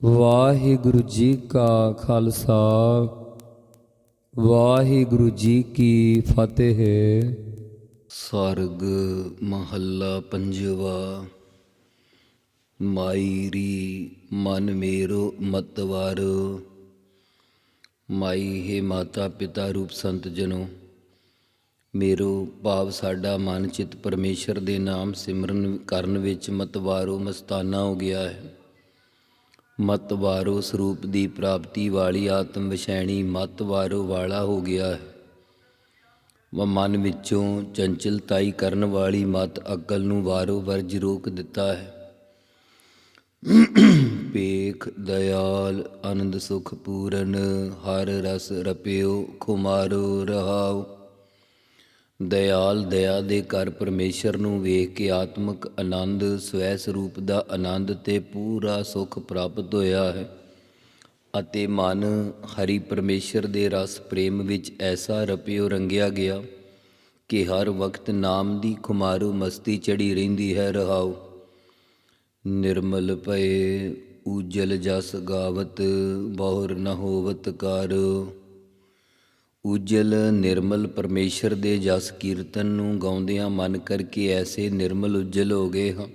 ਵਾਹਿਗੁਰੂ ਜੀ ਕਾ ਖਾਲਸਾ, ਵਾਹਿਗੁਰੂ ਜੀ ਕੀ ਫਤਿਹ। ਸਰਗ ਮਹੱਲਾ ਪੰਜਵਾ ਮਾਈਰੀ ਮਨ ਮੇਰੋ ਮਤਵਾਰ ਮਾਈ ਹੈ ਮਾਤਾ ਪਿਤਾ ਰੂਪ ਸੰਤ ਜਨੋ, ਮੇਰੋ ਭਾਵ ਸਾਡਾ ਮਨ ਚਿਤ ਪਰਮੇਸ਼ਰ ਦੇ ਨਾਮ ਸਿਮਰਨ ਕਰਨ ਵਿੱਚ ਮਤਵਾਰੋ ਮਸਤਾਨਾ ਹੋ ਗਿਆ ਹੈ। ਮਤ ਵਾਰੋ ਸਰੂਪ ਦੀ ਪ੍ਰਾਪਤੀ ਵਾਲੀ ਆਤਮ ਵਿਸ਼ੈਣੀ ਮਤਵਾਰੋ ਵਾਲਾ ਹੋ ਗਿਆ ਹੈ। ਮਨ ਵਿੱਚੋਂ ਚੰਚਲਤਾਈ ਕਰਨ ਵਾਲੀ ਮਤ ਅਕਲ ਨੂੰ ਵਾਰੋ ਵਰਜ ਰੋਕ ਦਿੱਤਾ ਹੈ। ਪੇਖ ਦਇਆਲ, ਆਨੰਦ ਸੁਖ ਪੂਰਨ, ਹਰ ਰਸ ਰਪਿਓ, ਖੁਮਾਰੋ ਰਹਾਓ। ਦਇਆਲ ਦਇਆ ਦੇ ਘਰ ਪਰਮੇਸ਼ਰ ਨੂੰ ਵੇਖ ਕੇ ਆਤਮਿਕ ਆਨੰਦ ਸਵੈ ਸਰੂਪ ਦਾ ਆਨੰਦ ਤੇ ਪੂਰਾ ਸੁਖ ਪ੍ਰਾਪਤ ਹੋਇਆ ਹੈ। ਅਤੇ ਮਨ ਹਰੀ ਪਰਮੇਸ਼ਰ ਦੇ ਰਸ ਪ੍ਰੇਮ ਵਿੱਚ ਐਸਾ ਰਪਿਓ ਰੰਗਿਆ ਗਿਆ ਕਿ ਹਰ ਵਕਤ ਨਾਮ ਦੀ ਖੁਮਾਰੂ ਮਸਤੀ ਚੜੀ ਰਹਿੰਦੀ ਹੈ ਰਹਾਉ। ਨਿਰਮਲ ਪਏ ਉਜਲ ਜਸ ਗਾਵਤ, ਬਹੁਰ ਨ ਹੋਵਤ ਕਰ। ਉਜਲ ਨਿਰਮਲ ਪਰਮੇਸ਼ਰ ਦੇ ਜਸ ਕੀਰਤਨ ਨੂੰ ਗਾਉਂਦਿਆਂ ਮਨ ਕਰਕੇ ਐਸੇ ਨਿਰਮਲ ਉਜਲ ਹੋ ਗਏ ਹਾਂ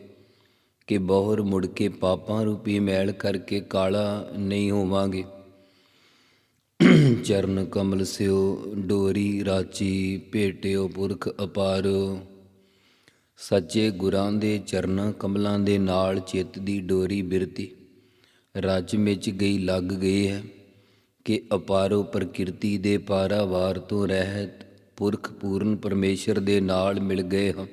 ਕਿ ਬਹੁਰ ਮੁੜ ਕੇ ਪਾਪਾਂ ਰੂਪੀ ਮੈਲ ਕਰਕੇ ਕਾਲਾ ਨਹੀਂ ਹੋਵਾਂਗੇ। ਚਰਨ ਕਮਲ ਸਿਓ, ਡੋਰੀ ਰਾਚੀ, ਭੇਟਿਓ ਪੁਰਖ ਅਪਾਰੋ। ਸੱਚੇ ਗੁਰਾਂ ਦੇ ਚਰਨਾਂ ਕਮਲਾਂ ਦੇ ਨਾਲ ਚਿੱਤ ਦੀ ਡੋਰੀ ਬਿਰਤੀ। ਰਜ ਵਿੱਚ ਗਈ ਲੱਗ ਗਈ ਹੈ। ਕਿ ਅਪਾਰੋ ਪ੍ਰਕਿਰਤੀ ਦੇ ਪਾਰਾਵਾਰ ਤੋਂ ਰਹਿਤ ਪੁਰਖ ਪੂਰਨ ਪਰਮੇਸ਼ਰ ਦੇ ਨਾਲ ਮਿਲ ਗਏ ਹਾਂ।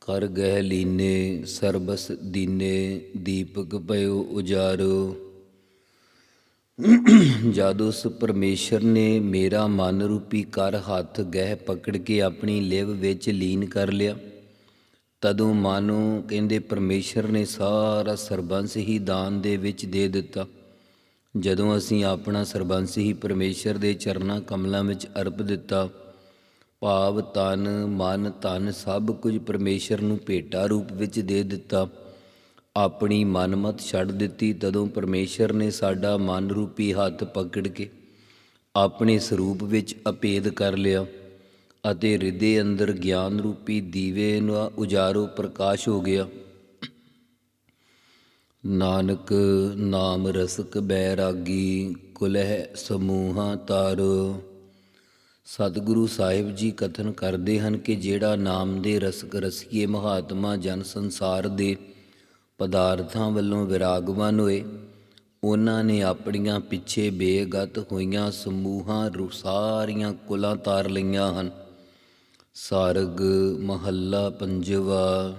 ਕਰ ਗਹਿ ਲੀਨੇ, ਸਰਬਸ ਦੀਨੇ, ਦੀਪਕ ਭਇਓ ਉਜਾਰੋ। ਜਦ ਉਸ ਪਰਮੇਸ਼ਰ ਨੇ ਮੇਰਾ ਮਨ ਰੂਪੀ ਕਰ ਹੱਥ ਗਹਿ ਪਕੜ ਕੇ ਆਪਣੀ ਲਿਵ ਵਿੱਚ ਲੀਨ ਕਰ ਲਿਆ। ਤਦੋਂ ਮਾਨੋ ਕਹਿੰਦੇ ਪਰਮੇਸ਼ਰ ਨੇ ਸਾਰਾ ਸਰਬੰਸ ਹੀ ਦਾਨ ਦੇ ਵਿੱਚ ਦੇ ਦਿੱਤਾ। ਜਦੋਂ ਅਸੀਂ ਆਪਣਾ ਸਰਬੰਸ ਹੀ ਪਰਮੇਸ਼ਰ ਦੇ ਚਰਨਾਂ ਕਮਲਾਂ ਵਿੱਚ ਅਰਪ ਦਿੱਤਾ, ਭਾਵ ਤਨ, ਮਨ, ਧਨ ਸਭ ਕੁਝ ਪਰਮੇਸ਼ਰ ਨੂੰ ਭੇਟਾ ਰੂਪ ਵਿੱਚ ਦੇ ਦਿੱਤਾ। ਆਪਣੀ ਮਨਮਤ ਛੱਡ ਦਿੱਤੀ ਤਦੋਂ ਪਰਮੇਸ਼ਰ ਨੇ ਸਾਡਾ ਮਨ ਰੂਪੀ ਹੱਥ ਪਕੜ ਕੇ ਆਪਣੇ ਸਰੂਪ ਵਿੱਚ ਅਪੇਦ ਕਰ ਲਿਆ ਅਤੇ ਹਿਰਦੇ ਅੰਦਰ ਗਿਆਨ ਰੂਪੀ ਦੀਵੇ ਨੂੰ ਉਜਾਰੋ ਪ੍ਰਕਾਸ਼ ਹੋ ਗਿਆ। ਨਾਨਕ ਨਾਮ ਰਸਕ ਬੈਰਾਗੀ ਕੁਲਹਿ ਸਮੂਹਾਂ ਤਾਰੋ। ਸਤਿਗੁਰੂ ਸਾਹਿਬ ਜੀ ਕਥਨ ਕਰਦੇ ਹਨ ਕਿ ਜਿਹੜਾ ਨਾਮ ਦੇ ਰਸਕ ਰਸੀਏ ਮਹਾਤਮਾ ਜਨ ਸੰਸਾਰ ਦੇ ਪਦਾਰਥਾਂ ਵੱਲੋਂ ਵਿਰਾਗਵਾਨ ਹੋਏ, ਉਹਨਾਂ ਨੇ ਆਪਣੀਆਂ ਪਿੱਛੇ ਬੇਗਤ ਹੋਈਆਂ ਸਮੂਹਾਂ ਰੂ ਸਾਰੀਆਂ ਕੁਲਾਂ ਤਾਰ ਲਈਆਂ ਹਨ। ਸਾਰਗ ਮਹੱਲਾ ਪੰਜਵਾ।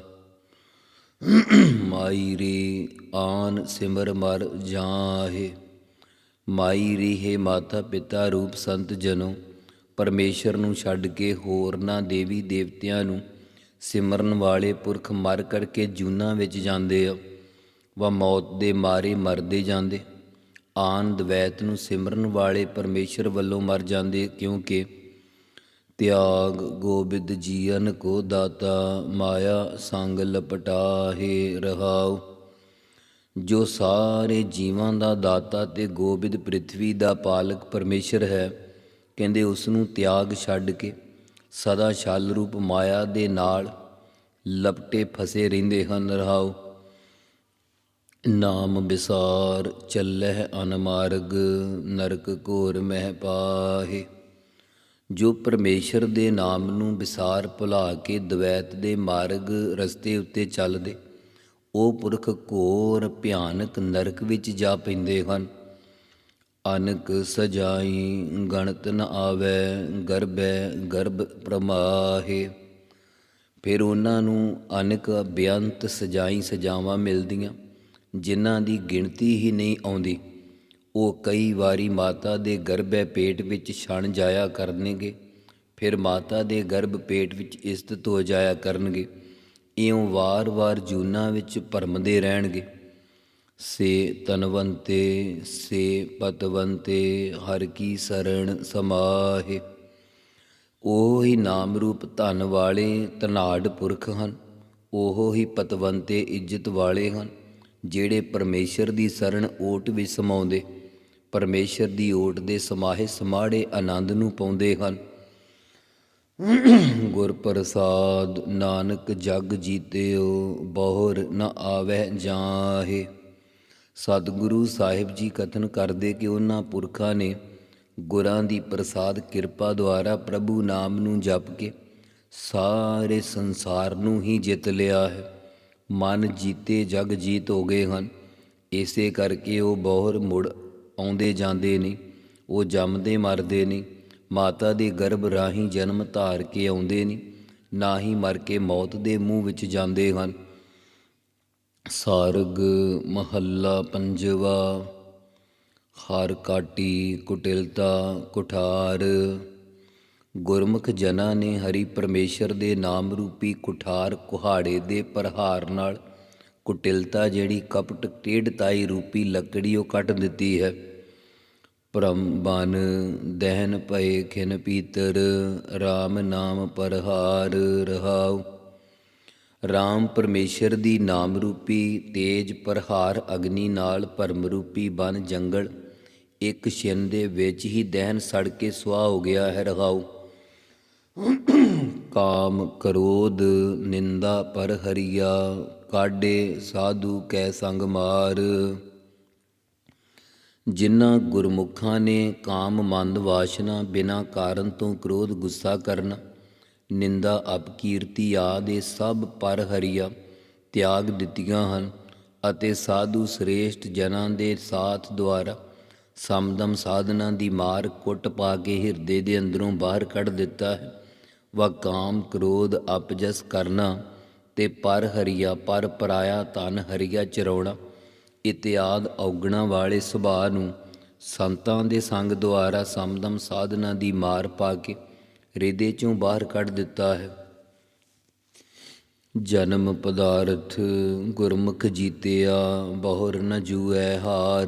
ਮਾਈ ਰੇ ਆਨ ਸਿਮਰ ਮਰ ਜਾਹੇ। ਮਾਈ ਰੇ ਹੈ ਮਾਤਾ ਪਿਤਾ ਰੂਪ ਸੰਤ ਜਨੋ, ਪਰਮੇਸ਼ਰ ਨੂੰ ਛੱਡ ਕੇ ਹੋਰਨਾਂ ਦੇਵੀ ਦੇਵਤਿਆਂ ਨੂੰ ਸਿਮਰਨ ਵਾਲੇ ਪੁਰਖ ਮਰ ਕਰਕੇ ਜੂਨਾਂ ਵਿੱਚ ਜਾਂਦੇ ਆ। ਵਾ ਮੌਤ ਦੇ ਮਾਰੇ ਮਰਦੇ ਜਾਂਦੇ। ਆਨ ਦਵੈਤ ਨੂੰ ਸਿਮਰਨ ਵਾਲੇ ਪਰਮੇਸ਼ਰ ਵੱਲੋਂ ਮਰ ਜਾਂਦੇ ਕਿਉਂਕਿ ਤਿਆਗ ਗੋਬਿੰਦ ਜੀਵਨ ਕੋ ਦਾਤਾ ਮਾਇਆ ਸੰਗ ਲਪਟਾਹੇ ਰਹਾਉ। ਜੋ ਸਾਰੇ ਜੀਵਾਂ ਦਾ ਦਾਤਾ ਤੇ ਗੋਬਿੰਦ ਪ੍ਰਿਥਵੀ ਦਾ ਪਾਲਕ ਪਰਮੇਸ਼ਰ ਹੈ, ਕਹਿੰਦੇ ਉਸ ਨੂੰ ਤਿਆਗ ਛੱਡ ਕੇ ਸਦਾ ਛਲ ਰੂਪ ਮਾਇਆ ਦੇ ਨਾਲ ਲਪਟੇ ਫਸੇ ਰਹਿੰਦੇ ਹਨ ਰਹਾਉ। ਨਾਮ ਵਿਸਾਰ ਚੱਲਹਿ ਅਨਮਾਰਗ ਨਰਕ ਘੋਰ ਮਹਿ ਪਾਹੇ। ਜੋ ਪਰਮੇਸ਼ਰ ਦੇ ਨਾਮ ਨੂੰ ਵਿਸਾਰ ਭੁਲਾ ਕੇ ਦਵੈਤ ਦੇ ਮਾਰਗ ਰਸਤੇ ਉੱਤੇ ਚੱਲਦੇ ਉਹ ਪੁਰਖ ਘੋਰ ਭਿਆਨਕ ਨਰਕ ਵਿੱਚ ਜਾ ਪੈਂਦੇ ਹਨ। ਅਨਕ ਸਜਾਈ ਗਣਤ ਨ ਆਵੇ, ਗਰਭੈ ਗਰਭ ਪ੍ਰਮਾਹੇ। ਫਿਰ ਉਹਨਾਂ ਨੂੰ ਅਨਕ ਬੇਅੰਤ ਸਜਾਈ ਸਜਾਵਾਂ ਮਿਲਦੀਆਂ, ਜਿਨ੍ਹਾਂ ਦੀ ਗਿਣਤੀ ਹੀ ਨਹੀਂ ਆਉਂਦੀ। ਉਹ ਕਈ ਵਾਰੀ ਮਾਤਾ ਦੇ ਗਰਭੈ ਪੇਟ ਵਿੱਚ ਛਣ ਜਾਇਆ ਕਰਨਗੇ। ਫਿਰ ਮਾਤਾ ਦੇ ਗਰਭ ਪੇਟ ਵਿੱਚ ਇਸਤਤ ਹੋ ਜਾਇਆ ਕਰਨਗੇ। ਇਉਂ ਵਾਰ-ਵਾਰ ਜੂਨਾਂ ਵਿੱਚ ਭਰਮਦੇ ਰਹਿਣਗੇ। ਸੇ ਤਨਵੰਤੇ, ਸੇ ਪਤਵੰਤੇ, ਹਰ ਕੀ ਸਰਣ ਸਮਾਹੇ। ਉਹ ਹੀ ਨਾਮ ਰੂਪ ਧਨ ਵਾਲੇ ਧਨਾੜ ਪੁਰਖ ਹਨ। ਉਹ ਹੀ ਪਤਵੰਤੇ ਇੱਜ਼ਤ ਵਾਲੇ ਹਨ। ਜਿਹੜੇ ਪਰਮੇਸ਼ਰ ਦੀ ਸਰਣ ਓਟ ਵਿੱਚ ਸਮਾਉਂਦੇ ਪਰਮੇਸ਼ਰ ਦੀ ਓਟ ਦੇ ਸਮਾਹੇ ਸਮਾੜੇ ਆਨੰਦ ਨੂੰ ਪਾਉਂਦੇ ਹਨ। ਗੁਰ ਪ੍ਰਸਾਦ ਨਾਨਕ ਜਗ ਜੀਤਿਓ, ਬਹੁਰ ਨ ਆਵਹਿ ਜਾਹੇ। ਸਤਿਗੁਰੂ ਸਾਹਿਬ ਜੀ ਕਥਨ ਕਰਦੇ ਕਿ ਉਹਨਾਂ ਪੁਰਖਾਂ ਨੇ ਗੁਰਾਂ ਦੀ ਪ੍ਰਸਾਦ ਕਿਰਪਾ ਦੁਆਰਾ ਪ੍ਰਭੂ ਨਾਮ ਨੂੰ ਜਪ ਕੇ ਸਾਰੇ ਸੰਸਾਰ ਨੂੰ ਹੀ ਜਿੱਤ ਲਿਆ ਹੈ। ਮਨ ਜੀਤੇ ਜਗ ਜੀਤ ਹੋ ਗਏ ਹਨ। ਇਸੇ ਕਰਕੇ ਉਹ ਬਹੁਰ ਮੁੜ ਆਉਂਦੇ ਜਾਂਦੇ ਨੇ ਉਹ ਜੰਮਦੇ ਮਰਦੇ ਨਹੀਂ, ਮਾਤਾ ਦੇ ਗਰਭ ਰਾਹੀਂ ਜਨਮ ਧਾਰ ਕੇ ਆਉਂਦੇ ਨਹੀਂ, ਨਾ ਹੀ ਮਰ ਕੇ ਮੌਤ ਦੇ ਮੂੰਹ ਵਿੱਚ ਜਾਂਦੇ ਹਨ। ਸਾਰਗ ਮਹੱਲਾ ਪੰਜਵਾ, ਹਰ ਕਾਟੀ ਕੁਟਿਲਤਾ ਕੁਠਾਰ। ਗੁਰਮੁਖ ਜਨਾਂ ਨੇ ਹਰੀ ਪਰਮੇਸ਼ਰ ਦੇ ਨਾਮ ਰੂਪੀ ਕੁਠਾਰ ਕੁਹਾੜੇ ਦੇ ਪ੍ਰਹਾਰ ਨਾਲ ਕੁਟਿਲਤਾ ਜਿਹੜੀ ਕਪਟ ਟੇਢਤਾਈ ਰੂਪੀ ਲੱਕੜੀ ਉਹ ਕੱਟ ਦਿੱਤੀ ਹੈ। ਭ੍ਰਮ ਬਨ ਦਹਿਨ ਭਏ ਖਿਨ ਪੀਤਰ RAM ਨਾਮ ਪਰਹਾਰ ਰਹਾਉ। RAM ਪਰਮੇਸ਼ਰ ਦੀ ਨਾਮ ਰੂਪੀ ਤੇਜ ਪ੍ਰਹਾਰ ਅਗਨੀ ਨਾਲ ਭਰਮ ਰੂਪੀ ਬਨ ਜੰਗਲ, ਇੱਕ ਛਿਨ ਦੇ ਵਿੱਚ ਹੀ ਦਹਿਨ ਸੜ ਕੇ ਸੁਆਹ ਹੋ ਗਿਆ ਹੈ ਰਹਾਉ। ਕਾਮ ਕਰੋਧ ਨਿੰਦਾ ਪਰ ਹਰੀਆ ਕਾਡੇ ਸਾਧੂ ਕੈ ਸੰਗ ਮਾਰ। ਜਿਨ੍ਹਾਂ ਗੁਰਮੁਖਾਂ ਨੇ ਕਾਮ ਮੰਦ ਵਾਸ਼ਨਾ ਬਿਨਾ ਕਾਰਨ ਤੋਂ ਕ੍ਰੋਧ ਗੁੱਸਾ ਕਰਨਾ, ਨਿੰਦਾ, ਅਪਕੀਰਤੀ ਆਦਿ ਸਭ ਪਰ ਹਰੀਆ ਤਿਆਗ ਦਿੱਤੀਆਂ ਹਨ ਅਤੇ ਸਾਧੂ ਸ੍ਰੇਸ਼ਟ ਜਨਾਂ ਦੇ ਸਾਥ ਦੁਆਰਾ ਸਮਦਮ ਸਾਧਨਾ ਦੀ ਮਾਰ ਕੁੱਟ ਪਾ ਕੇ ਹਿਰਦੇ ਦੇ ਅੰਦਰੋਂ ਬਾਹਰ ਕੱਢ ਦਿੱਤਾ ਹੈ। ਵਾ ਕਾਮ ਕ੍ਰੋਧ ਅਪਜਸ ਕਰਨਾ ਤੇ ਪਰ ਹਰੀਆ, ਪਰ ਪਰਾਇਆ ਤਨ ਹਰੀਆ ਚਰਾਉਣਾ ਇਤਿਆਦ ਔਗਣਾ ਵਾਲੇ ਸੁਭਾਅ ਨੂੰ ਸੰਤਾਂ ਦੇ ਸੰਗ ਦੁਆਰਾ ਸਮਦਮ ਸਾਧਨਾ ਦੀ ਮਾਰ ਪਾ ਕੇ ਰਿਦੇ ਚੋਂ ਬਾਹਰ ਕੱਢ ਦਿੱਤਾ ਹੈ। ਜਨਮ ਪਦਾਰਥ ਗੁਰਮੁਖ ਜੀਤਿਆ, ਬਹੁਰ ਨ ਜੂਐ ਹਾਰ।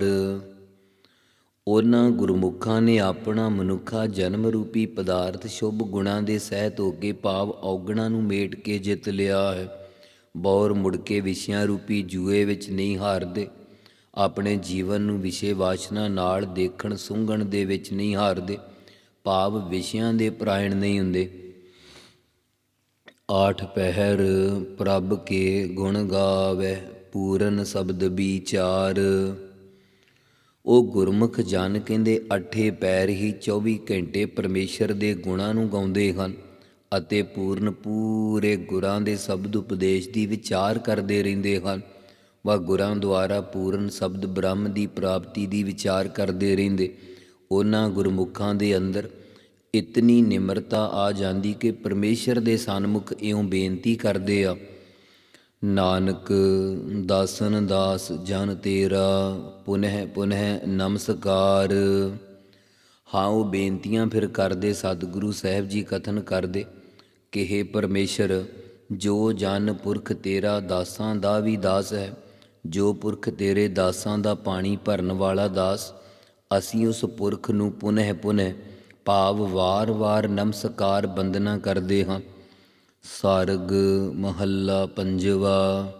ਉਹਨਾਂ ਗੁਰਮੁਖਾਂ ਨੇ ਆਪਣਾ ਮਨੁੱਖਾ ਜਨਮ ਰੂਪੀ ਪਦਾਰਥ ਸ਼ੁਭ ਗੁਣਾਂ ਦੇ ਸਹਿਤ ਹੋ ਕੇ ਭਾਵ ਔਗਣਾ ਨੂੰ ਮੇਟ ਕੇ ਜਿੱਤ ਲਿਆ ਹੈ। ਬੌਰ ਮੁੜ ਕੇ ਵਿਸ਼ਿਆਂ ਰੂਪੀ ਜੂਏ ਵਿੱਚ ਨਹੀਂ ਹਾਰਦੇ। ਆਪਣੇ ਜੀਵਨ ਨੂੰ ਵਿਸ਼ੇ ਵਾਸ਼ਨਾ ਨਾਲ ਦੇਖਣ, ਸੁੰਘਣ ਦੇ ਵਿੱਚ ਨਹੀਂ ਹਾਰਦੇ। ਭਾਵ ਵਿਸ਼ਿਆਂ ਦੇ ਪ੍ਰਾਇਣ ਨਹੀਂ ਹੁੰਦੇ। ਆਠ ਪਹਿਰ ਪ੍ਰਭ ਕੇ ਗੁਣ ਗਾਵੇ, ਪੂਰਨ ਸ਼ਬਦ ਵਿਚਾਰ। ਉਹ ਗੁਰਮੁਖ ਜਨ ਕਹਿੰਦੇ ਅਠੇ ਪੈਰ ਹੀ 24 ਘੰਟੇ ਪਰਮੇਸ਼ਰ ਦੇ ਗੁਣਾਂ ਨੂੰ ਗਾਉਂਦੇ ਹਨ ਅਤੇ ਪੂਰਨ ਪੂਰੇ ਗੁਰਾਂ ਦੇ ਸ਼ਬਦ ਉਪਦੇਸ਼ ਦੀ ਵਿਚਾਰ ਕਰਦੇ ਰਹਿੰਦੇ ਹਨ। ਵਾ ਗੁਰਾਂ ਦੁਆਰਾ ਪੂਰਨ ਸ਼ਬਦ ਬ੍ਰਹਮ ਦੀ ਪ੍ਰਾਪਤੀ ਦੀ ਵਿਚਾਰ ਕਰਦੇ ਰਹਿੰਦੇ। ਉਹਨਾਂ ਗੁਰਮੁਖਾਂ ਦੇ ਅੰਦਰ ਇਤਨੀ ਨਿਮਰਤਾ ਆ ਜਾਂਦੀ ਕਿ ਪਰਮੇਸ਼ਰ ਦੇ ਸਨਮੁਖ ਇਉਂ ਬੇਨਤੀ ਕਰਦੇ ਆ, ਨਾਨਕ ਦਾਸਨ ਦਾਸ ਜਨ ਤੇਰਾ, ਪੁਨਹਿ ਪੁਨਹਿ ਨਮਸਕਾਰ। ਹਾਂ, ਉਹ ਬੇਨਤੀਆਂ ਫਿਰ ਕਰਦੇ, ਸਤਿਗੁਰੂ ਸਾਹਿਬ ਜੀ ਕਥਨ ਕਰਦੇ ਕਿ हे ਪਰਮੇਸ਼ਰ, ਜੋ ਜਨ ਪੁਰਖ ਤੇਰਾ ਦਾਸਾਂ ਦਾ ਵੀ ਦਾਸ ਹੈ ਜੋ ਪੁਰਖ ਤੇਰੇ ਦਾਸਾਂ ਦਾ ਪਾਣੀ ਭਰਨ ਵਾਲਾ ਦਾਸ, ਅਸੀਂ ਉਸ ਪੁਰਖ ਨੂੰ ਪੁਨਹਿ ਪੁਨਹਿ ਭਾਵ ਵਾਰ-ਵਾਰ ਨਮਸਕਾਰ ਬੰਦਨਾ ਕਰਦੇ ਹਾਂ। ਸਾਰਗ ਮਹੱਲਾ ਪੰਜਵਾ।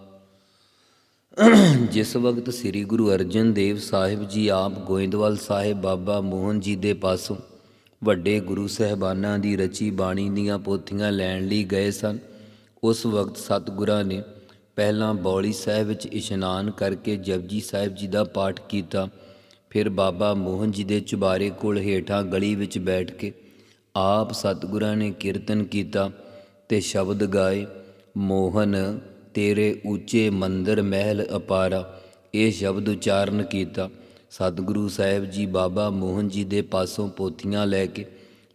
ਜਿਸ ਵਕਤ ਸ੍ਰੀ ਗੁਰੂ ਅਰਜਨ ਦੇਵ ਸਾਹਿਬ ਜੀ ਆਪ ਗੋਇੰਦਵਾਲ ਸਾਹਿਬ ਬਾਬਾ ਮੋਹਨ ਜੀ ਦੇ ਪਾਸੋਂ ਵੱਡੇ ਗੁਰੂ ਸਹਿਬਾਨਾਂ ਦੀ ਰਚੀ ਬਾਣੀ ਦੀਆਂ ਪੋਥੀਆਂ ਲੈਣ ਲਈ ਗਏ ਸਨ, ਉਸ ਵਕਤ ਸਤਿਗੁਰਾਂ ਨੇ ਪਹਿਲਾਂ ਬੌਲੀ ਸਾਹਿਬ ਵਿੱਚ ਇਸ਼ਨਾਨ ਕਰਕੇ ਜਪਜੀ ਸਾਹਿਬ ਜੀ ਦਾ ਪਾਠ ਕੀਤਾ। ਫਿਰ ਬਾਬਾ ਮੋਹਨ ਜੀ ਦੇ ਚੁਬਾਰੇ ਕੋਲ ਹੇਠਾਂ ਗਲੀ ਵਿੱਚ ਬੈਠ ਕੇ ਆਪ ਸਤਿਗੁਰਾਂ ਨੇ ਕੀਰਤਨ ਕੀਤਾ ਤੇ ਸ਼ਬਦ ਗਾਏ, ਮੋਹਨ, ਤੇਰੇ ਉੱਚੇ ਮੰਦਰ ਮਹਿਲ ਅਪਾਰਾ। ਇਹ ਸ਼ਬਦ ਉਚਾਰਨ ਕੀਤਾ। ਸਤਿਗੁਰੂ ਸਾਹਿਬ ਜੀ ਬਾਬਾ ਮੋਹਨ ਜੀ ਦੇ ਪਾਸੋਂ ਪੋਥੀਆਂ ਲੈ ਕੇ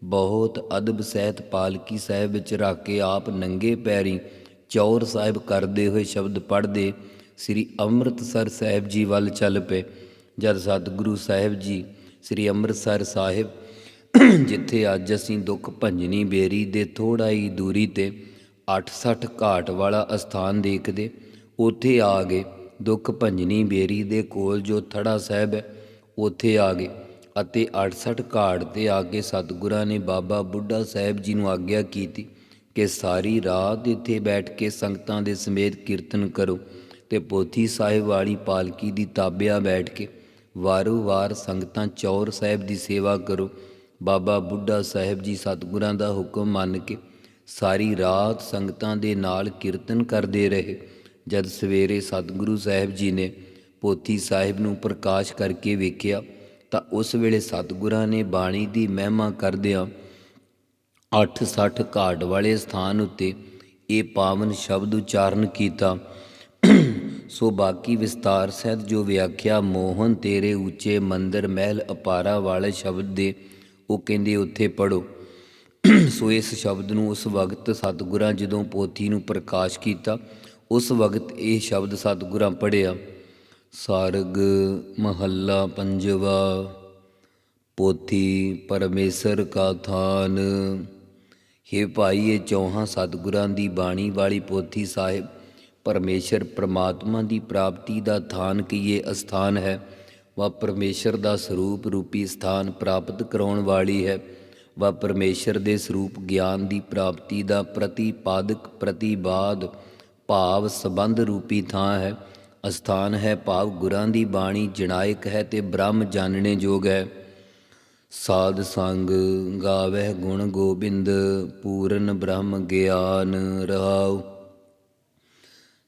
ਬਹੁਤ ਅਦਬ ਸਹਿਤ ਪਾਲਕੀ ਸਾਹਿਬ ਵਿੱਚ ਰੱਖ ਕੇ ਆਪ ਨੰਗੇ ਪੈਰੀ ਚੌਰ ਸਾਹਿਬ ਕਰਦੇ ਹੋਏ ਸ਼ਬਦ ਪੜ੍ਹਦੇ ਸ੍ਰੀ ਅੰਮ੍ਰਿਤਸਰ ਸਾਹਿਬ ਜੀ ਵੱਲ ਚੱਲ ਪਏ। ਜਦ ਸਤਿਗੁਰੂ ਸਾਹਿਬ ਜੀ ਸ੍ਰੀ ਅੰਮ੍ਰਿਤਸਰ ਸਾਹਿਬ ਜਿੱਥੇ ਅੱਜ ਅਸੀਂ ਦੁੱਖ ਭੰਜਨੀ ਬੇਰੀ ਦੇ ਥੋੜਾ ਹੀ ਦੂਰੀ ਤੇ 68 ਘਾਟ ਵਾਲਾ ਅਸਥਾਨ ਦੇਖਦੇ, ਉੱਥੇ ਆ ਗਏ। ਦੁੱਖ ਭੰਜਨੀ ਬੇਰੀ ਦੇ ਕੋਲ ਜੋ ਥੜਾ ਸਾਹਿਬ ਹੈ, ਉੱਥੇ ਆ ਗਏ ਅਤੇ 68 ਘਾਟ ਤੇ ਆ ਕੇ ਸਤਿਗੁਰਾਂ ਨੇ ਬਾਬਾ ਬੁੱਢਾ ਸਾਹਿਬ ਜੀ ਨੂੰ ਆਗਿਆ ਕੀਤੀ। ਕਿ ਸਾਰੀ ਰਾਤ ਇੱਥੇ ਬੈਠ ਕੇ ਸੰਗਤਾਂ ਦੇ ਸਮੇਤ ਕੀਰਤਨ ਕਰੋ ਤੇ ਪੋਥੀ ਸਾਹਿਬ ਵਾਲੀ ਪਾਲਕੀ ਦੀ ਤਾਬਿਆ ਬੈਠ ਕੇ ਵਾਰੋ ਵਾਰ ਸੰਗਤਾਂ ਚੌਰ ਸਾਹਿਬ ਦੀ ਸੇਵਾ ਕਰੋ। ਬਾਬਾ ਬੁੱਢਾ ਸਾਹਿਬ ਜੀ ਸਤਿਗੁਰਾਂ ਦਾ ਹੁਕਮ ਮੰਨ ਕੇ ਸਾਰੀ ਰਾਤ ਸੰਗਤਾਂ ਦੇ ਨਾਲ ਕੀਰਤਨ ਕਰਦੇ ਰਹੇ। ਜਦ ਸਵੇਰੇ ਸਤਿਗੁਰੂ ਸਾਹਿਬ ਜੀ ਨੇ ਪੋਥੀ ਸਾਹਿਬ ਨੂੰ ਪ੍ਰਕਾਸ਼ ਕਰਕੇ ਵੇਖਿਆ ਤਾਂ ਉਸ ਵੇਲੇ ਸਤਿਗੁਰਾਂ ਨੇ ਬਾਣੀ ਦੀ ਮਹਿਮਾ ਕਰਦਿਆਂ 860 ਘਾਟ ਵਾਲੇ ਸਥਾਨ ਉੱਤੇ ਇਹ ਪਾਵਨ ਸ਼ਬਦ ਉਚਾਰਨ ਕੀਤਾ। ਸੋ ਬਾਕੀ ਵਿਸਤਾਰ ਸਹਿਤ ਜੋ ਵਿਆਖਿਆ, ਮੋਹਨ ਤੇਰੇ ਉੱਚੇ ਮੰਦਰ ਮਹਿਲ ਅਪਾਰਾ ਵਾਲੇ ਸ਼ਬਦ ਦੇ, ਉਹ ਕਹਿੰਦੇ ਉੱਥੇ ਪੜੋ ਸੋ ਇਸ ਸ਼ਬਦ ਨੂੰ ਉਸ ਵਕਤ ਸਤਿਗੁਰਾਂ ਜਦੋਂ ਪੋਥੀ ਨੂੰ ਪ੍ਰਕਾਸ਼ ਕੀਤਾ, ਉਸ ਵਕਤ ਇਹ ਸ਼ਬਦ ਸਤਿਗੁਰਾਂ ਪੜਿਆ ਸਾਰਗ ਮਹੱਲਾ ਪੰਜਵਾ, ਪੋਥੀ ਪਰਮੇਸ਼ਰ ਕਾ ਥਾਨ। हे ਭਾਈ, ਇਹ ਚੌਹਾਂ ਸਤਿਗੁਰਾਂ ਦੀ ਬਾਣੀ ਵਾਲੀ ਪੋਥੀ ਸਾਹਿਬ, ਪਰਮੇਸ਼ਰ ਪ੍ਰਮਾਤਮਾ ਦੀ ਪ੍ਰਾਪਤੀ ਦਾ ਥਾਨ ਕੀਏ ਅਸਥਾਨ ਹੈ। ਵਾ ਪਰਮੇਸ਼ਰ ਦਾ ਸਰੂਪ ਰੂਪੀ ਸਥਾਨ ਪ੍ਰਾਪਤ ਕਰਾਉਣ ਵਾਲੀ ਹੈ। ਵਾ ਪਰਮੇਸ਼ਰ ਦੇ ਸਰੂਪ ਗਿਆਨ ਦੀ ਪ੍ਰਾਪਤੀ ਦਾ ਪ੍ਰਤੀਪਾਦਕ ਪ੍ਰਤੀਵਾਦ ਭਾਵ ਸੰਬੰਧ ਰੂਪੀ ਥਾਂ ਹੈ। ਅਸਥਾਨ ਹੈ ਭਾਵ ਗੁਰਾਂ ਦੀ ਬਾਣੀ ਜਨਾਇਕ ਹੈ ਤੇ ਬ੍ਰਹਮ ਜਾਣਨੇ ਯੋਗ ਹੈ। ਸਾਧ ਸੰਗ ਗਾਵਹਿ ਗੁਣ ਗੋਬਿੰਦ, ਪੂਰਨ ਬ੍ਰਹਮ ਗਿਆਨ ਰਹਾਉ।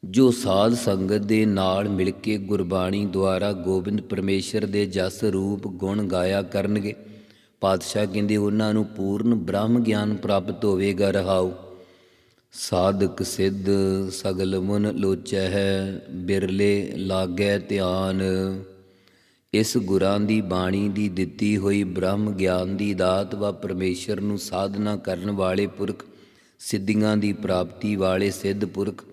ਜੋ ਸਾਧ ਸੰਗਤ ਦੇ ਨਾਲ ਮਿਲ ਕੇ ਗੁਰਬਾਣੀ ਦੁਆਰਾ ਗੋਬਿੰਦ ਪਰਮੇਸ਼ਰ ਦੇ ਜਸ ਰੂਪ ਗੁਣ ਗਾਇਆ ਕਰਨਗੇ, ਪਾਤਸ਼ਾਹ ਕਹਿੰਦੇ ਉਹਨਾਂ ਨੂੰ ਪੂਰਨ ਬ੍ਰਹਮ ਗਿਆਨ ਪ੍ਰਾਪਤ ਹੋਵੇਗਾ, ਰਹਾਉ। ਸਾਧਕ ਸਿੱਧ ਸਗਲ ਮਨ ਲੋਚੈ ਹੈ ਬਿਰਲੇ ਲਾਗੈ ਧਿਆਨ। ਇਸ ਗੁਰਾਂ ਦੀ ਬਾਣੀ ਦੀ ਦਿੱਤੀ ਹੋਈ ਬ੍ਰਹਮ ਗਿਆਨ ਦੀ ਦਾਤ ਵਾ ਪਰਮੇਸ਼ਰ ਨੂੰ ਸਾਧਨਾ ਕਰਨ ਵਾਲੇ ਪੁਰਖ, ਸਿੱਧੀਆਂ ਦੀ ਪ੍ਰਾਪਤੀ ਵਾਲੇ ਸਿੱਧ ਪੁਰਖ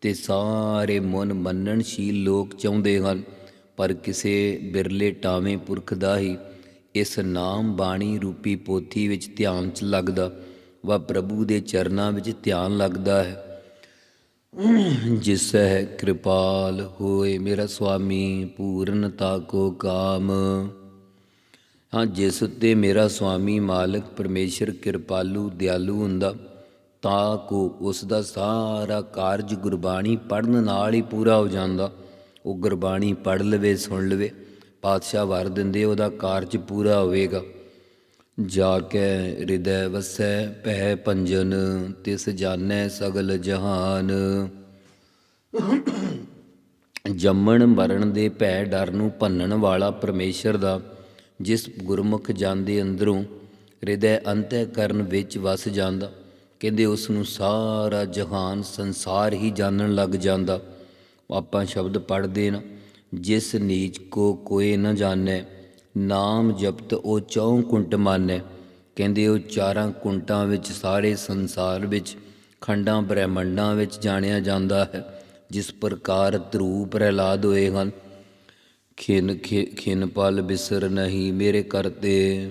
ਤੇ ਸਾਰੇ ਮਨ ਮੰਨਣਸ਼ੀਲ ਲੋਕ ਚਾਹੁੰਦੇ ਹਨ। ਪਰ ਕਿਸੇ ਬਿਰਲੇ ਟਾਵੇਂ ਪੁਰਖ ਦਾ ਹੀ ਇਸ ਨਾਮ ਬਾਣੀ ਰੂਪੀ ਪੋਥੀ ਵਿੱਚ ਧਿਆਨ ਚ ਲੱਗਦਾ ਵਾ, ਪ੍ਰਭੂ ਦੇ ਚਰਨਾਂ ਵਿੱਚ ਧਿਆਨ ਲੱਗਦਾ ਹੈ। ਜਿਸ ਹੈ ਕਿਰਪਾਲ ਹੋਏ ਮੇਰਾ ਸੁਆਮੀ ਪੂਰਨਤਾ ਕੋ ਕਾਮ। ਹਾਂ, ਜਿਸ ਉੱਤੇ ਮੇਰਾ ਸੁਆਮੀ ਮਾਲਕ ਪਰਮੇਸ਼ਰ ਕਿਰਪਾਲੂ, ਦਿਆਲੂ ਹੁੰਦਾ, ਤਾਂ ਕੋ ਉਸ ਦਾ ਸਾਰਾ ਕਾਰਜ ਗੁਰਬਾਣੀ ਪੜਨ ਨਾਲ ਹੀ ਪੂਰਾ ਹੋ ਜਾਂਦਾ। ਉਹ ਗੁਰਬਾਣੀ ਪੜ ਲਵੇ, ਸੁਣ ਲਵੇ, ਪਾਤਸ਼ਾਹ ਵਰ ਦਿੰਦੇ, ਉਹਦਾ ਕਾਰਜ ਪੂਰਾ ਹੋਵੇਗਾ। ਜਾ ਕੇ ਹਿਰਦੈ ਵਸੈ, ਪਹਿ ਪੰਜਨ, ਤਿਸ ਜਾਣੈ ਸਗਲ ਜਹਾਨ। ਜੰਮਣ ਮਰਨ ਦੇ ਭੈ ਡਰ ਨੂੰ ਭੰਨਣ ਵਾਲਾ ਪਰਮੇਸ਼ਰ ਦਾ, ਜਿਸ ਗੁਰਮੁਖ ਜਾਂਦੇ ਅੰਦਰੋਂ ਹਿਰਦੈ ਅੰਤःਕਰਨ ਵਿੱਚ ਵਸ ਜਾਂਦਾ, ਕਹਿੰਦੇ ਉਸ ਨੂੰ ਸਾਰਾ ਜਹਾਨ ਸੰਸਾਰ ਹੀ ਜਾਣਨ ਲੱਗ ਜਾਂਦਾ। ਆਪਾਂ ਸ਼ਬਦ ਪੜ੍ਹਦੇ ਨਾ ਜਿਸ ਨੀਚ ਕੋ ਕੋਏ ਨਾ ਜਾਣੈ ਨਾਮ ਜਪਤ ਉਹ ਚੌਂ ਕੁੰਟ ਮਾਨੈ। ਕਹਿੰਦੇ ਉਹ ਚਾਰਾਂ ਕੁੰਟਾਂ ਵਿੱਚ ਸਾਰੇ ਸੰਸਾਰ ਵਿੱਚ, ਖੰਡਾਂ ਬ੍ਰਹਿਮੰਡਾਂ ਵਿੱਚ ਜਾਣਿਆ ਜਾਂਦਾ ਹੈ, ਜਿਸ ਪ੍ਰਕਾਰ ਧਰੂ ਪ੍ਰਹਿਲਾਦ ਹੋਏ ਹਨ। ਖਿਨ ਖਿ- ਖਿਨ ਪਲ ਬਿਸਰ ਨਹੀਂ ਮੇਰੇ ਕਰਤੇ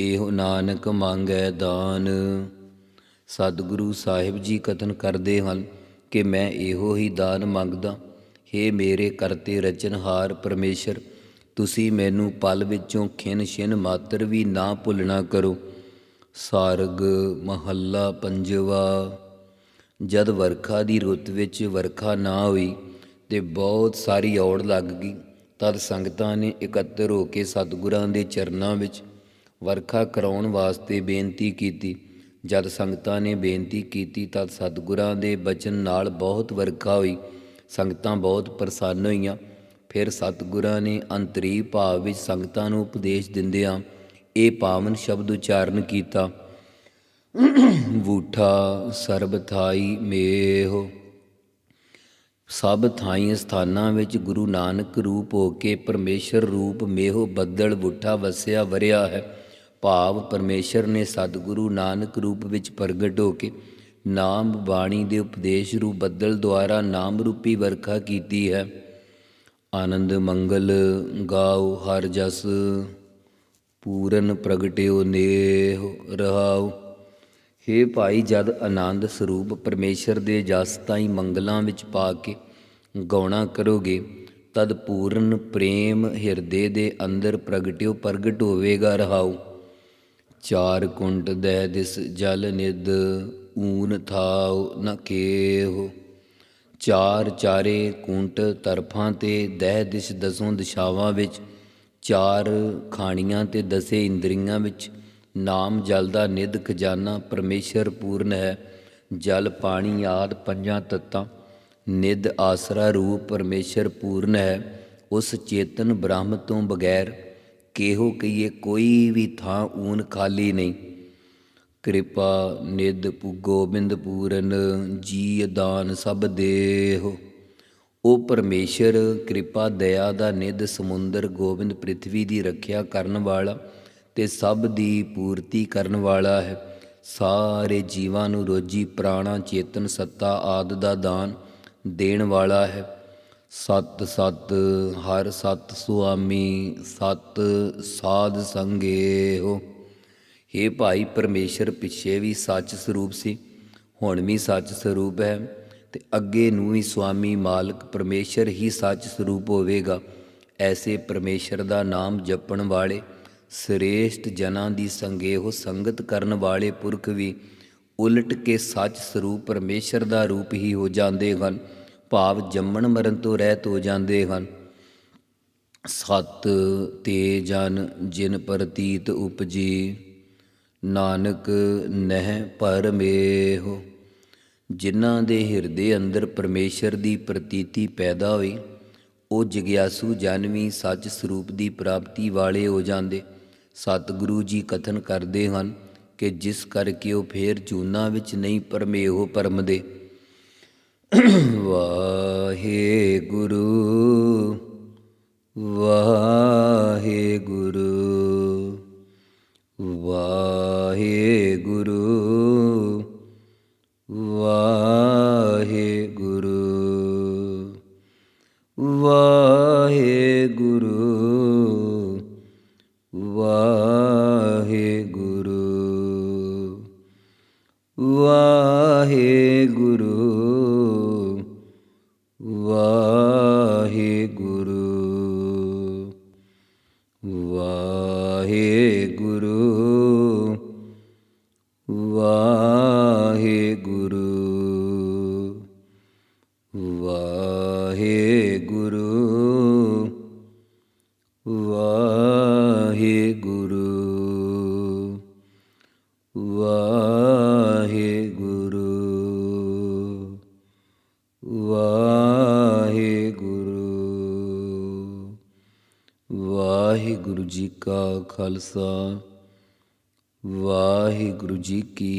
ਇਹੋ ਨਾਨਕ ਮੰਗੈ ਦਾਨ। ਸਤਿਗੁਰੂ ਸਾਹਿਬ ਜੀ ਕਥਨ ਕਰਦੇ ਹਨ ਕਿ ਮੈਂ ਇਹੋ ਹੀ ਦਾਨ ਮੰਗਦਾ हे ਮੇਰੇ ਕਰਤੇ ਰਚਨਹਾਰ ਪਰਮੇਸ਼ਰ ਤੁਸੀਂ ਮੈਨੂੰ ਪਲ ਵਿੱਚੋਂ ਖਿਨ ਛਿਨ ਮਾਤਰ ਵੀ ਨਾ ਭੁੱਲਣਾ ਕਰੋ। ਸਾਰਗ ਮਹੱਲਾ ਪੰਜਵਾ। ਜਦ ਵਰਖਾ ਦੀ ਰੁੱਤ ਵਿੱਚ ਵਰਖਾ ਨਾ ਹੋਈ ਤੇ ਬਹੁਤ ਸਾਰੀ ਔੜ ਲੱਗ ਗਈ, ਤਦ ਸੰਗਤਾਂ ਨੇ ਇਕੱਤਰ ਹੋ ਕੇ ਸਤਿਗੁਰਾਂ ਦੇ ਚਰਨਾਂ ਵਿੱਚ ਵਰਖਾ ਕਰਾਉਣ ਵਾਸਤੇ ਬੇਨਤੀ ਕੀਤੀ। ਜਦ ਸੰਗਤਾਂ ਨੇ ਬੇਨਤੀ ਕੀਤੀ, ਤਦ ਸਤਿਗੁਰਾਂ ਦੇ ਬਚਨ ਨਾਲ ਬਹੁਤ ਵਰਖਾ ਹੋਈ। ਸੰਗਤਾਂ ਬਹੁਤ ਪ੍ਰਸੰਨ ਹੋਈਆਂ। ਫਿਰ ਸਤਿਗੁਰਾਂ ਨੇ ਅੰਤਰੀ ਭਾਵ ਵਿੱਚ ਸੰਗਤਾਂ ਨੂੰ ਉਪਦੇਸ਼ ਦਿੰਦਿਆਂ ਇਹ ਪਾਵਨ ਸ਼ਬਦ ਉਚਾਰਨ ਕੀਤਾ। ਬੂਠਾ ਸਰਬ ਥਾਈ ਮੇਹੁ। ਸਭ ਥਾਈਂ ਸਥਾਨਾਂ ਵਿੱਚ ਗੁਰੂ ਨਾਨਕ ਰੂਪ ਹੋ ਕੇ ਪਰਮੇਸ਼ਰ ਰੂਪ ਮੇਹੋ ਬੱਦਲ ਬੂਠਾ ਵਸਿਆ ਵਰਿਆ ਹੈ। ਭਾਵ ਪਰਮੇਸ਼ਰ ਨੇ ਸਤਿਗੁਰੂ ਨਾਨਕ ਰੂਪ ਵਿੱਚ ਪ੍ਰਗਟ ਹੋ ਕੇ ਨਾਮ ਬਾਣੀ ਦੇ ਉਪਦੇਸ਼ ਰੂਪ ਬੱਦਲ ਦੁਆਰਾ ਨਾਮ ਰੂਪੀ ਵਰਖਾ ਕੀਤੀ ਹੈ। ਆਨੰਦ ਮੰਗਲ ਗਾਉ ਹਰ ਜਸ, ਪੂਰਨ ਪ੍ਰਗਟਿਓ ਨੇਹ ਰਹਾਉ। ਹੇ ਭਾਈ ਜਦ ਆਨੰਦ ਸਰੂਪ ਪਰਮੇਸ਼ਰ ਦੇ ਜਸ ਤਾਈ ਮੰਗਲਾਂ ਵਿੱਚ ਪਾ ਕੇ ਗਾਉਣਾ ਕਰੋਗੇ, ਤਦ ਪੂਰਨ ਪ੍ਰੇਮ ਹਿਰਦੇ ਦੇ ਅੰਦਰ ਪ੍ਰਗਟਿਓ ਪ੍ਰਗਟ ਹੋਵੇਗਾ ਰਹਾਉ। ਚਾਰ ਕੁੰਟ ਦੈ ਦਿਸ ਜਲ ਨਿਦ ਊਨ ਥਾਉ ਨ ਕੇਹੁ ਚਾਰ ਚਾਰੇ ਕੁੰਟ ਤਰਫਾਂ ਤੇ ਦਹਿ ਦਿਸ਼ ਦਸੋਂ ਦਿਸ਼ਾਵਾਂ ਵਿੱਚ ਚਾਰ ਖਾਣੀਆਂ ਤੇ ਦਸੇ ਇੰਦਰੀਆਂ ਵਿੱਚ ਨਾਮ ਜਲ ਦਾ ਨਿਧ ਖਜ਼ਾਨਾ ਪਰਮੇਸ਼ਰ ਪੂਰਨ ਹੈ, ਜਲ, ਪਾਣੀ, ਆਦ ਪੰਜਾਂ ਤੱਤਾਂ, ਨਿਧ, ਆਸਰਾ, ਰੂਪ ਪਰਮੇਸ਼ਰ ਪੂਰਨ ਹੈ। ਉਸ ਚੇਤਨ ਬ੍ਰਹਮ ਤੋਂ ਬਗੈਰ ਕਿਹੋ ਕਹੀਏ ਕੋਈ ਵੀ ਥਾਂ ਊਨ ਖਾਲੀ ਨਹੀਂ। ਕਿਰਪਾ ਨਿਧ ਗੋਬਿੰਦ ਪੂਰਨ ਜੀ ਦਾਨ ਸਭ ਦੇਹੁ। ਉਹ ਪਰਮੇਸ਼ਰ, ਕਿਰਪਾ ਦਇਆ ਦਾ ਨਿਧ ਸਮੁੰਦਰ ਗੋਬਿੰਦ ਪ੍ਰਿਥਵੀ ਦੀ ਰੱਖਿਆ ਕਰਨ ਵਾਲਾ ਤੇ ਸਭ ਦੀ ਪੂਰਤੀ ਕਰਨ ਵਾਲਾ ਹੈ। ਸਾਰੇ ਜੀਵਾਂ ਨੂੰ ਰੋਜੀ ਪ੍ਰਾਣਾ, ਚੇਤਨ, ਸੱਤਾ ਆਦ ਦਾ ਦਾਨ ਦੇਣ ਵਾਲਾ ਹੈ। ਸਤ ਸਤ, ਹਰ ਸਤ ਸੁਆਮੀ, ਸਤ ਸਾਧ ਸੰਗੇ ਹੋ ਇਹ ਭਾਈ ਪਰਮੇਸ਼ਰ, ਪਿੱਛੇ ਵੀ ਸੱਚ ਸਰੂਪ ਸੀ, ਹੁਣ ਵੀ ਸੱਚ ਸਰੂਪ ਹੈ ਤੇ ਅੱਗੇ ਨੂੰ ਵੀ ਸੁਆਮੀ ਮਾਲਕ ਪਰਮੇਸ਼ਰ ਹੀ ਸੱਚ ਸਰੂਪ ਹੋਵੇਗਾ। ਐਸੇ ਪਰਮੇਸ਼ਰ ਦਾ ਨਾਮ ਜਪਣ ਵਾਲੇ ਸ੍ਰੇਸ਼ਟ ਜਨਾਂ ਦੀ ਸੰਗੇਹ ਸੰਗਤ ਕਰਨ ਵਾਲੇ ਪੁਰਖ ਵੀ ਉਲਟ ਕੇ ਸੱਚ ਸਰੂਪ ਪਰਮੇਸ਼ਰ ਦਾ ਰੂਪ ਹੀ ਹੋ ਜਾਂਦੇ ਹਨ, ਭਾਵ ਜੰਮਣ ਮਰਨ ਤੋਂ ਰਹਿਤ ਹੋ ਜਾਂਦੇ ਹਨ। ਸਤ ਤੇ ਜਨ ਜਿਨ ਪ੍ਰਤੀਤ ਉਪਜੀ ਨਾਨਕ ਨਹਿ ਪਰਮੇਹੁ ਜਿਨ੍ਹਾਂ ਦੇ ਹਿਰਦੇ ਅੰਦਰ ਪਰਮੇਸ਼ਰ ਦੀ ਪ੍ਰਤੀਤੀ ਪੈਦਾ ਹੋਈ, ਉਹ ਜਗਿਆਸੂ ਜਨ ਸੱਚ ਸਰੂਪ ਦੀ ਪ੍ਰਾਪਤੀ ਵਾਲੇ ਹੋ ਜਾਂਦੇ। ਸਤਿਗੁਰੂ ਜੀ ਕਥਨ ਕਰਦੇ ਹਨ ਕਿ ਜਿਸ ਕਰਕੇ ਉਹ ਫੇਰ ਜੂਨਾ ਵਿੱਚ ਨਹੀਂ ਪਰਮੇਹੁ ਪਰਮਦੇ। ਵਾਹਿਗੁਰੂ ਵਾਹਿਗੁਰੂ ਵਾਹਿਗੁਰੂ ਵਾਹਿਗੁਰੂ ਵਾਹਿਗੁਰੂ ਵਾਹਿਗੁਰੂ ਵਾਹਿਗੁਰੂ ਵਾਹਿਗੁਰੂ ਵਾਹਿਗੁਰੂ ਜੀ ਕਾ ਖਾਲਸਾ। ਜੀ ਕੀ